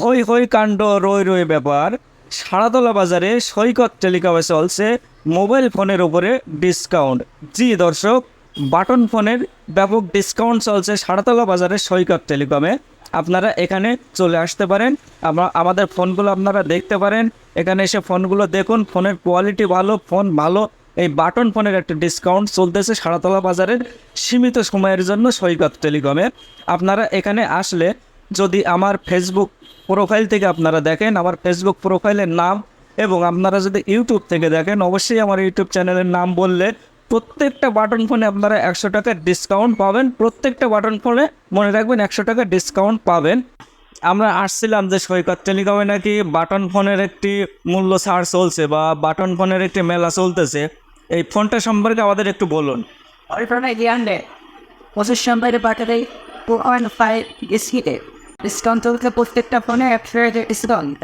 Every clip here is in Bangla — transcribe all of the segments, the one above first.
হই হই কাণ্ড রই রই ব্যাপার। সারাতলা বাজারে সৈকত টেলিকমে চলছে মোবাইল ফোনের উপরে ডিসকাউন্ট। জি দর্শক, বাটন ফোনের ব্যাপক ডিসকাউন্ট চলছে সারাতলা বাজারে সৈকত টেলিকমে। আপনারা এখানে চলে আসতে পারেন। আমাদের ফোনগুলো আপনারা দেখতে পারেন। এখানে এসে ফোনগুলো দেখুন। ফোনের কোয়ালিটি ভালো, ফোন ভালো। এই বাটন ফোনের একটা ডিসকাউন্ট চলতেছে সারাতলা বাজারের সীমিত সময়ের জন্য সৈকত টেলিকমে। আপনারা এখানে আসলে যদি আমার ফেসবুক প্রোফাইল থেকে আপনারা দেখেন, আমার ফেসবুক প্রোফাইলের নাম এবং আপনারা যদি ইউটিউব থেকে দেখেন, অবশ্যই আমার ইউটিউব চ্যানেলের নাম বললে প্রত্যেকটা বাটন ফোনে আপনারা একশো টাকার ডিসকাউন্ট পাবেন। প্রত্যেকটা বাটন ফোনে মনে রাখবেন একশো টাকা ডিসকাউন্ট পাবেন। আমরা আসছিলাম যে সৈকত টেলিকমে নাকি বাটন ফোনের একটি মূল্য ছাড় চলছে বা বাটন ফোনের একটি মেলা চলতেছে। এই ফোনটা সম্পর্কে আমাদের একটু বলুন। পঁচিশ নম্বরে পাঠাতে ডিসকাউন্ট চলছে প্রত্যেকটা ফোনে একশো ডিসকাউন্ট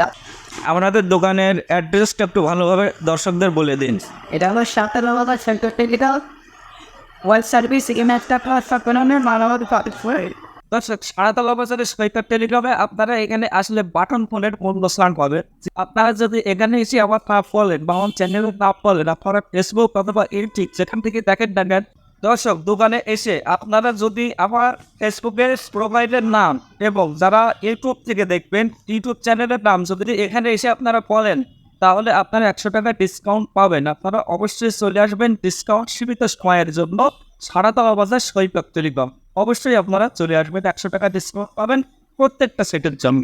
আপনাদের দোকানের অ্যাড্রেসটা একটু ভালোভাবে দর্শকদের বলে দিন। এটা হলো সাতটা বাবা সেন্টার টেলিটাল ওয়েল সার্ভিস আপনার মানবাদ পাবে দর্শক সারাতলা বাজারে সৈকত টেলিগ্রামে আপনারা এখানে আসলে বাটন ফোনের মূল্য স্নান পাবেন। আপনারা যদি এখানে এসে আমার নাম বলেন বা আমার চ্যানেলের নাম বলেন আপনারা ফেসবুক অথবা ইউটিউব যেখান থেকে দেখেন না কেন দর্শক, দোকানে এসে আপনারা যদি আমার ফেসবুকের প্রোফাইলের নাম এবং যারা ইউটিউব থেকে দেখবেন ইউটিউব চ্যানেলের নাম যদি এখানে এসে আপনারা বলেন, তাহলে আপনারা একশো টাকা ডিসকাউন্ট পাবেন। আপনারা অবশ্যই চলে আসবেন ডিসকাউন্ট সীমিত সময়ের জন্য সারা সারাতলা বাজার সৈকত টেলিকম অবশ্যই আপনারা চলে আসবেন, একশো টাকা ডিসকাউন্ট পাবেন প্রত্যেকটা সেটের জন্য।